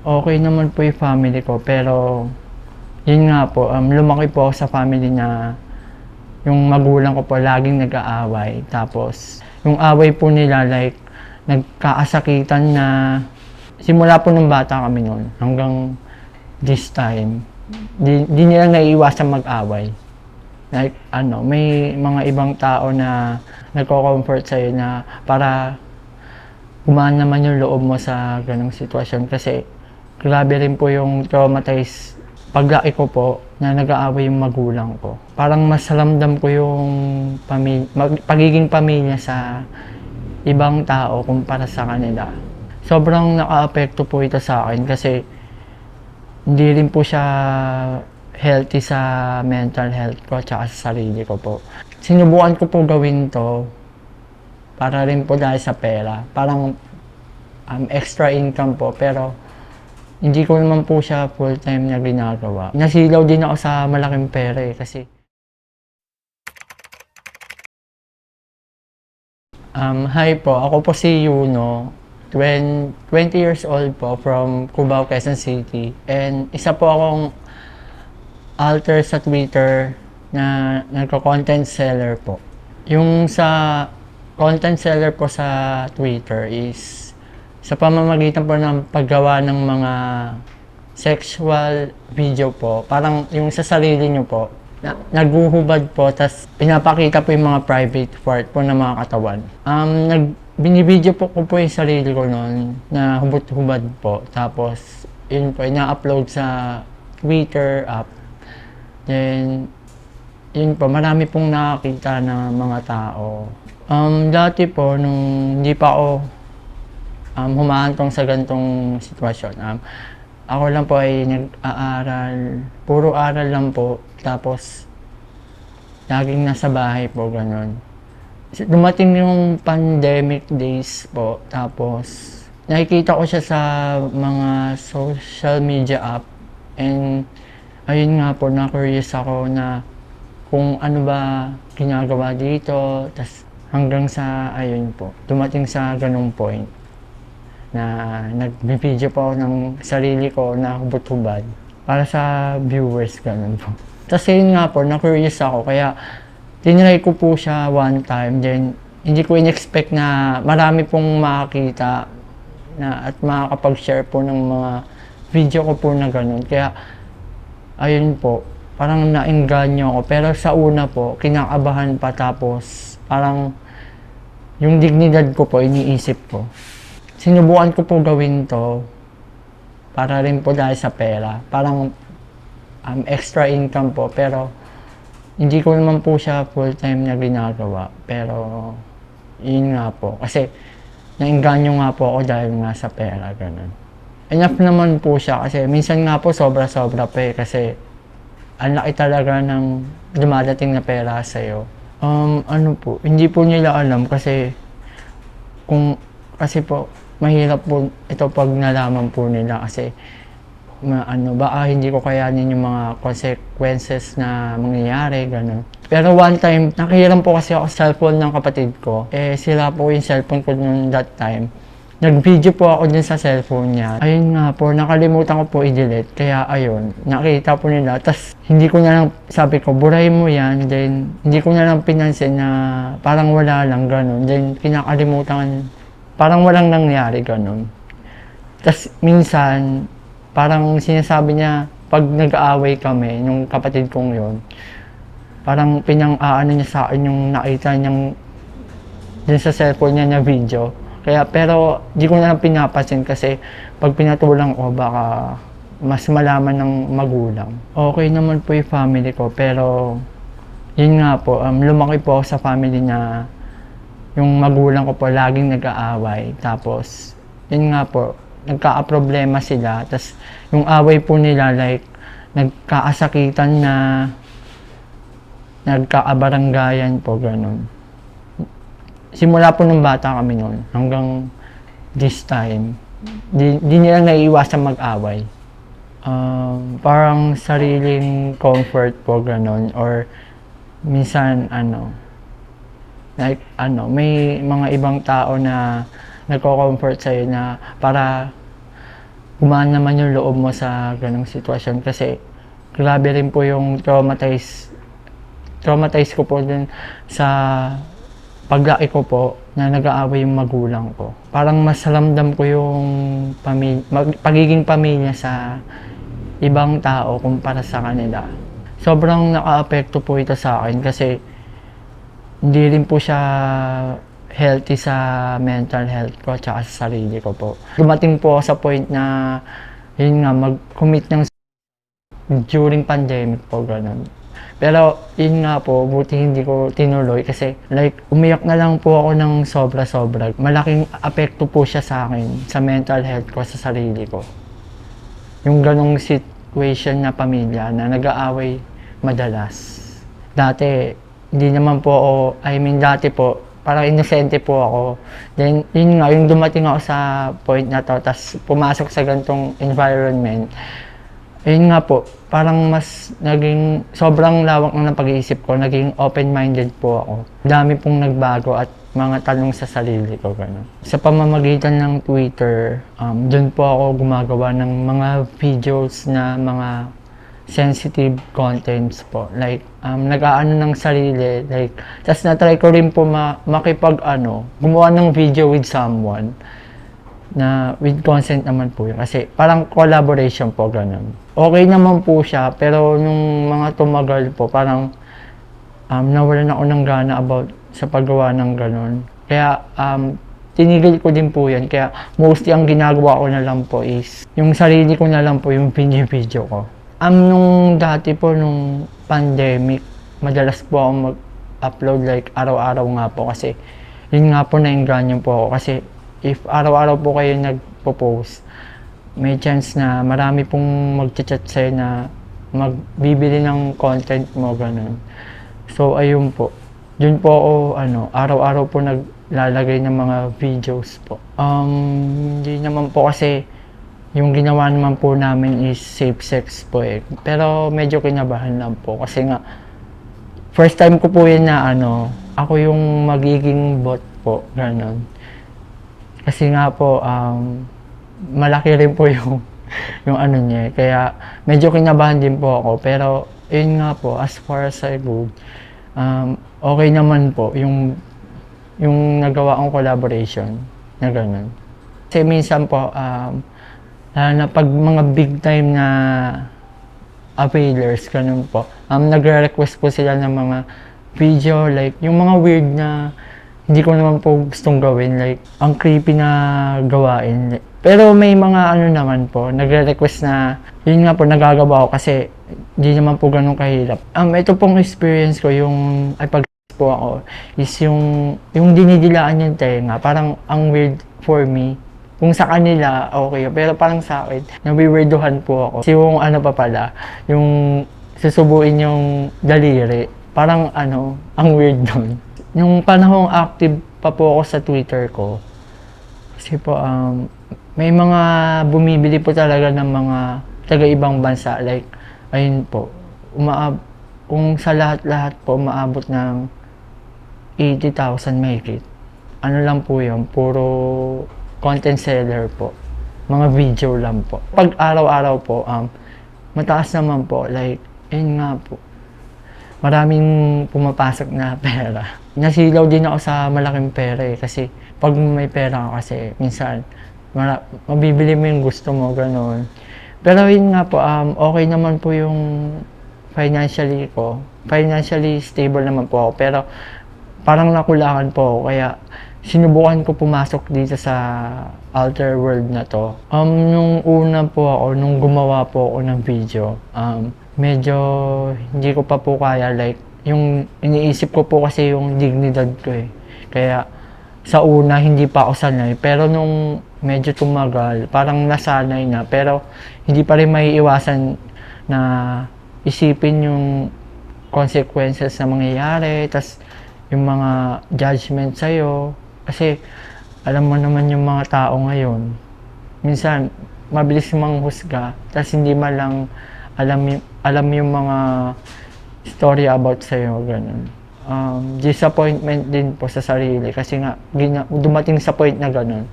Okay naman po yung family ko, pero yun nga po, um, lumaki po ako sa family na yung magulang ko po laging nag-aaway. Tapos, yung away po nila, like, nagkaasakitan na simula po nung bata kami noon hanggang this time. Di, di nila naiiwasan mag-away. Like, ano, may mga ibang tao na nagko-comfort sa'yo na para gumaan naman yung loob mo sa ganong sitwasyon kasi grabe rin po yung traumatized paglaki ko po na nag-aaway yung magulang ko. Parang mas ramdam ko yung pamilya, pagiging pamilya sa ibang tao kumpara sa kanila. Sobrang naka-apekto po ito sa akin kasi hindi rin po siya healthy sa mental health ko at sa sarili ko po. Sinubukan ko po gawin to para rin po dahil sa pera. Parang um, extra income po pero hindi ko naman po siya full time na ginagawa. Nasilaw din ako sa malaking pera eh kasi Um, hi po, ako po si Yuno. 20, 20 years old po from Cubao, Quezon City. And isa po akong alter sa Twitter na nagko-content seller po. Yung sa content seller po sa Twitter is sa pamamagitan po ng paggawa ng mga sexual video po, parang yung sa sarili nyo po, na, naguhubad po, tas pinapakita po yung mga private part po ng mga katawan. Um, nag, binibideo po ko po yung sarili ko noon na hubot-hubad po. Tapos, yun po, ina-upload sa Twitter app. Then, yun po, marami pong nakakita na mga tao. Um, dati po, nung hindi pa ako um, humahantong sa gantong sitwasyon, um, ako lang po ay nag-aaral, puro aral lang po, tapos laging nasa bahay po, ganun. Dumating yung pandemic days po, tapos nakikita ko siya sa mga social media app, and ayun nga po, na-curious ako na kung ano ba ginagawa dito, tas hanggang sa, ayun po, dumating sa ganung point na nag-video po ako ng sarili ko na hubot-hubad para sa viewers, ganun po. Tapos yun nga po, na-curious ako, kaya tinry ko po siya one time, then hindi ko in-expect na marami pong makakita na at makakapag-share po ng mga video ko po na ganun. Kaya, ayun po, parang nainganyo ako. Pero sa una po, kinakabahan pa tapos parang yung dignidad ko po, iniisip ko. Sinubukan ko po gawin to para rin po dahil sa pera. Parang um, extra income po. Pero hindi ko naman po siya full time na ginagawa. Pero yun nga po. Kasi nainganyo nga po ako dahil nga sa pera. Ganun. Enough naman po siya kasi minsan nga po sobra-sobra pa eh. Kasi ang laki talaga ng dumadating na pera sa'yo. Um, ano po, hindi po nila alam kasi kung kasi po mahirap po ito pag nalaman po nila kasi ma, ano baka hindi ko kayanin yung mga consequences na mangyayari ganun. Pero one time nakihiram po kasi ako cellphone ng kapatid ko. Eh sila po yung cellphone ko noon that time. Nag-video po ako din sa cellphone niya. Ayun nga po, nakalimutan ko po i-delete. Kaya ayun, nakita po nila. Tapos hindi ko na lang, sabi ko, buray mo yan. Then hindi ko na lang pinansin na parang wala lang ganun. Then kinakalimutan, parang walang nangyari ganun. Tapos minsan, parang sinasabi niya, pag nag-aaway kami, yung kapatid kong yon parang pinang-aano niya sa akin yung nakita niyang din sa cellphone niya na video. Kaya, pero di ko na lang pinapansin kasi pag pinatulang ko, baka mas malaman ng magulang. Okay naman po yung family ko, pero yun nga po, um, lumaki po ako sa family na yung magulang ko po laging nag-aaway. Tapos, yun nga po, nagka-problema sila. Tapos, yung away po nila, like, nagkaasakitan na nagkaabaranggayan po, ganun. Simula po nung bata kami noon hanggang this time, di, di nila naiiwasan mag-away. Um, parang sariling comfort po, ganun. Or, minsan, ano, like, ano, may mga ibang tao na nagko-comfort sa'yo na para gumaan naman yung loob mo sa ganong sitwasyon kasi grabe rin po yung traumatize traumatize ko po din sa paglaki ko po na nag-aaway yung magulang ko. Parang mas ramdam ko yung pamilya, pagiging pamilya sa ibang tao kumpara sa kanila. Sobrang naka-apekto po ito sa akin kasi hindi rin po siya healthy sa mental health ko at sa sarili ko po. Dumating po sa point na yun nga, mag-commit ng during pandemic po, ganun. Pero yun nga po, buti hindi ko tinuloy kasi like umiyak na lang po ako ng sobra-sobra. Malaking apekto po siya sa akin, sa mental health ko, sa sarili ko. Yung ganong situation na pamilya na nag-aaway madalas. Dati, hindi naman po ako, I mean dati po, parang inosente po ako. Then, yun nga, yung dumating ako sa point na to, tapos pumasok sa ganitong environment, yun nga po, parang mas naging sobrang lawak ng pag-iisip ko, naging open-minded po ako. Dami pong nagbago at mga tanong sa sarili ko. Ganun. Sa pamamagitan ng Twitter, um, doon po ako gumagawa ng mga videos na mga sensitive contents po. Like, um, nag-aano ng sarili. Like, tas na-try ko rin po ma- makipag, ano, gumawa ng video with someone na with consent naman po yun. Kasi parang collaboration po, ganun. Okay naman po siya, pero nung mga tumagal po, parang um, nawalan ako ng gana about sa paggawa ng ganun. Kaya um, tinigil ko din po yan. Kaya mostly ang ginagawa ko na lang po is yung sarili ko na lang po yung video ko. Um, nung dati po, nung pandemic, madalas po ako mag-upload like araw-araw nga po kasi yun nga po na-engranyo po ako kasi if araw-araw po kayo nagpo-post, may chance na marami pong mag-chat sa'yo na magbibili ng content mo, ganun. So, ayun po. Yun po ako, ano, araw-araw po naglalagay ng mga videos po. Um, hindi naman po kasi yung ginawa naman po namin is safe sex po eh. Pero medyo kinabahan lang po kasi nga first time ko po yun na ano, ako yung magiging bot po, ganun. Kasi nga po, um, malaki rin po yung, yung ano niya. eh. Kaya medyo kinabahan din po ako. Pero yun nga po, as far as I go, um, okay naman po yung, yung nagawa kong collaboration na ganun. Kasi minsan po, um, lalo na pag mga big time na availers, ganun po, um, nagre-request po sila ng mga video, like, yung mga weird na hindi ko naman po gustong gawin. Like, ang creepy na gawain. Pero may mga ano naman po, nagre-request na, yun nga po, nagagawa ko kasi hindi naman po ganun kahirap. Um, ito pong experience ko, yung, ay pag po ako, is yung, yung dinidilaan yung tenga. Parang ang weird for me. Kung sa kanila, okay. Pero parang sa akin, nabiwirduhan po ako. Kasi yung ano pa pala, yung susubuin yung daliri. Parang ano, ang weird doon. Yung panahong active pa po ako sa Twitter ko, kasi po, um, may mga bumibili po talaga ng mga taga-ibang bansa. Like, ayun po, umaab kung sa lahat-lahat po, umaabot ng 80,000 mahigit. Ano lang po yun, puro content seller po. Mga video lang po. Pag araw-araw po, um, mataas naman po. Like, ayun nga po. Maraming pumapasok na pera. Nasilaw din ako sa malaking pera eh. Kasi pag may pera ka kasi, minsan, mara- mabibili mo yung gusto mo, gano'n. Pero yun nga po, um, okay naman po yung financially ko. Financially stable naman po ako. Pero parang nakulangan po ako. Kaya sinubukan ko pumasok dito sa outer world na to. Um, nung una po ako, nung gumawa po ako ng video, um, medyo hindi ko pa po kaya. Like, yung iniisip ko po kasi yung dignidad ko eh. Kaya sa una, hindi pa ako sanay. Pero nung medyo tumagal, parang nasanay na. Pero hindi pa rin may iwasan na isipin yung consequences na mangyayari. tas yung mga judgment sa'yo. Kasi alam mo naman yung mga tao ngayon. Minsan, mabilis manghusga. tas hindi man lang alam, alam yung mga story about sa'yo. Ganun um, disappointment din po sa sarili kasi nga gina- dumating sa point na ganun.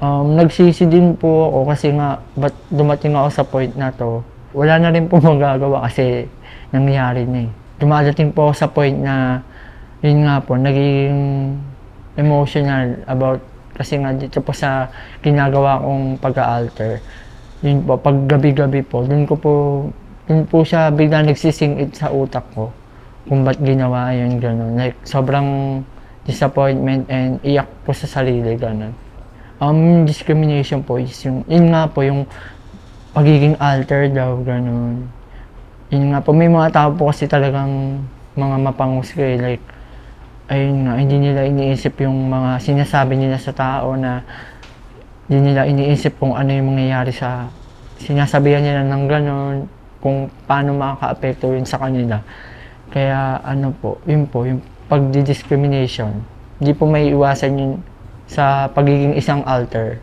Um, nagsisi din po ako kasi nga, ba't dumating ako sa point na to, wala na rin po magagawa kasi nangyari na eh. Dumadating po ako sa point na, yun nga po, naging emotional about, kasi nga dito po sa ginagawa kong pag-alter, yun po, pag gabi-gabi po, dun ko po, dun po siya bigla nagsisingit sa utak ko kung ba't ginawa yun, gano'n. Like, sobrang disappointment and iyak po sa sarili, gano'n. Um, discrimination po is yung, yun nga po, yung pagiging alter daw, gano'n. Yun nga po, may mga tao po kasi talagang mga mapanghusga eh, like, ayun nga, hindi nila iniisip yung mga sinasabi nila sa tao na hindi nila iniisip kung ano yung mangyayari sa sinasabihan nila ng gano'n, kung paano makaka-apekto yun sa kanila. Kaya ano po, yun po, yung pagdi-discrimination, hindi po may iwasan yun sa pagiging isang alter.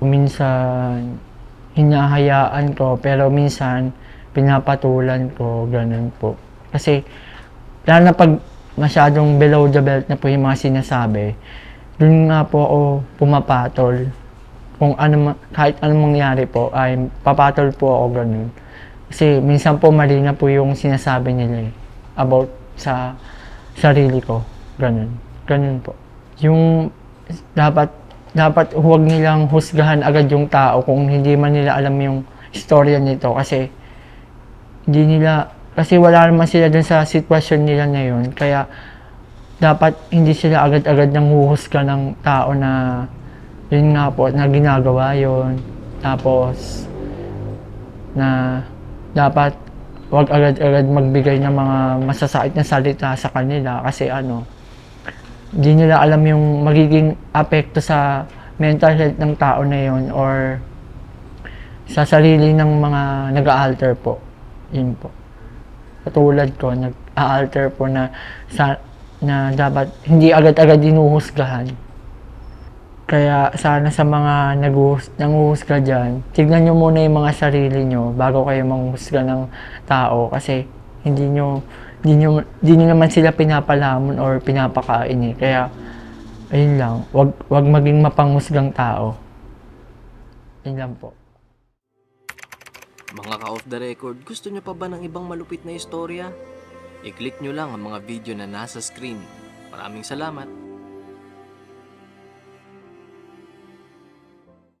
Minsan, hinahayaan ko, pero minsan, pinapatulan ko, ganun po. Kasi, lalo na pag masyadong below the belt na po yung mga sinasabi, dun nga po ako pumapatol. Kung ano, kahit anong mangyari po, ay papatol po ako ganun. Kasi minsan po mali na po yung sinasabi nila eh, about sa sarili ko. Ganun. Ganun po. Yung dapat dapat huwag nilang husgahan agad yung tao kung hindi man nila alam yung istorya nito kasi hindi nila kasi wala naman sila dun sa sitwasyon nila ngayon kaya dapat hindi sila agad-agad nang huhusga ng tao na yun nga po na ginagawa yon tapos na dapat wag agad-agad magbigay ng mga masasakit na salita sa kanila kasi ano hindi nila alam yung magiging apekto sa mental health ng tao na yon or sa sarili ng mga nag-alter po. Yun po. Katulad ko, nag-alter po na sa na dapat hindi agad-agad inuhusgahan. Kaya sana sa mga naguhus, nanguhusga dyan, tignan nyo muna yung mga sarili nyo bago kayo manghusga ng tao kasi hindi nyo, hindi nyo, hindi nyo naman sila pinapalamon or pinapakain eh. Kaya, ayun lang, wag, wag maging mapanghusgang tao. Yun lang po. Mga ka-off the record, gusto nyo pa ba ng ibang malupit na istorya? I-click nyo lang ang mga video na nasa screen. Maraming salamat!